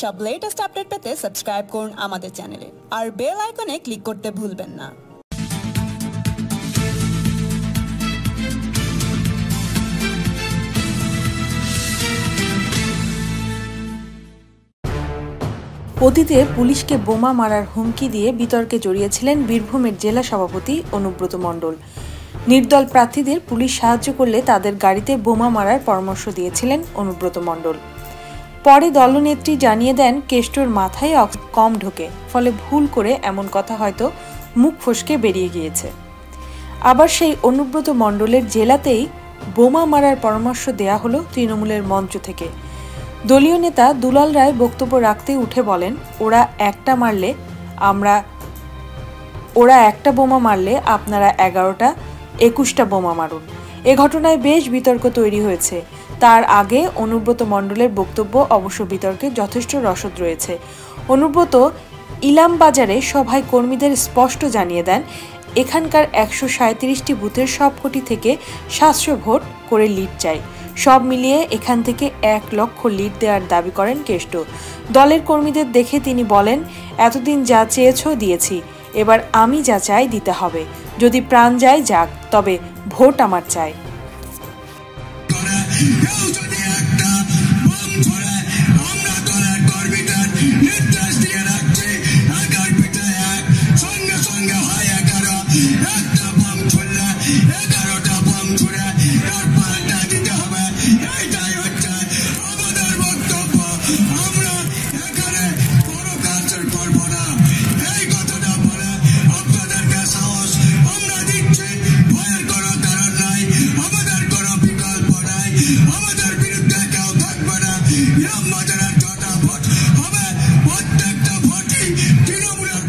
সব latest update পেতে subscribe করুন আমাদের চ্যানেলে আর বেল আইকনে ক্লিক করতে ভুলবেন না। অতীতে পুলিশকে বোমা মারার হুমকি দিয়ে বিতর্কে জড়িয়েছিলেন বীরভূমের জেলা সভাপতি অনুব্রত মণ্ডল। নির্দল প্রার্থীদের পুলিশ সাহায্য করলে তাদের গাড়িতে বোমা মারার পরামর্শ দিয়েছিলেন অনুব্রত মণ্ডল। পরে দলনেত্রী জানিয়ে দেন, কেষ্টর মাথায় কম ঢোকে, ফলে ভুল করে এমন কথা হয়তো মুখ ফসকে বেরিয়ে গিয়েছে। আবার সেই অনুব্রত মণ্ডলের জেলাতেই বোমা মারার পরামর্শ দেয়া হলো তৃণমূলের মঞ্চ থেকে। দলীয় নেতা দুলাল রায় বক্তব্য রাখতে উঠে বলেন, ওরা একটা মারলে আমরা, ওরা একটা বোমা মারলে আপনারা এগারোটা, একুশটা বোমা মারুন। এ ঘটনায় বেশ বিতর্ক তৈরি হয়েছে। তার আগে অনুব্রত মণ্ডলের বক্তব্য অবশ্য বিতর্কে যথেষ্ট রসদ রয়েছে। অনুব্রত ইলাম বাজারে সভায় কর্মীদের স্পষ্ট জানিয়ে দেন, এখানকার একশো সাঁত্রিশটি বুথের সবকটি থেকে সাতশো ভোট করে লিড চাই। সব মিলিয়ে এখান থেকে এক লক্ষ লিড দেওয়ার দাবি করেন কেষ্ট। দলের কর্মীদের দেখে তিনি বলেন, এতদিন যা চেয়েছ দিয়েছি, এবার আমি যা চাই দিতে হবে। যদি প্রাণ যায়, যাক, তবে ভোট আমার চাই। কেউ যদি একটা বোম ছড়ে আমরা দলের কর্মীদের নির্দেশ দিয়ে রাখছি একের পিঠে এক সঙ্গে সঙ্গে হয় এগারো একটা বোম ছুড়লে এগারোটা আমাদের প্রত্যেকটা ভোটই তৃণমূলের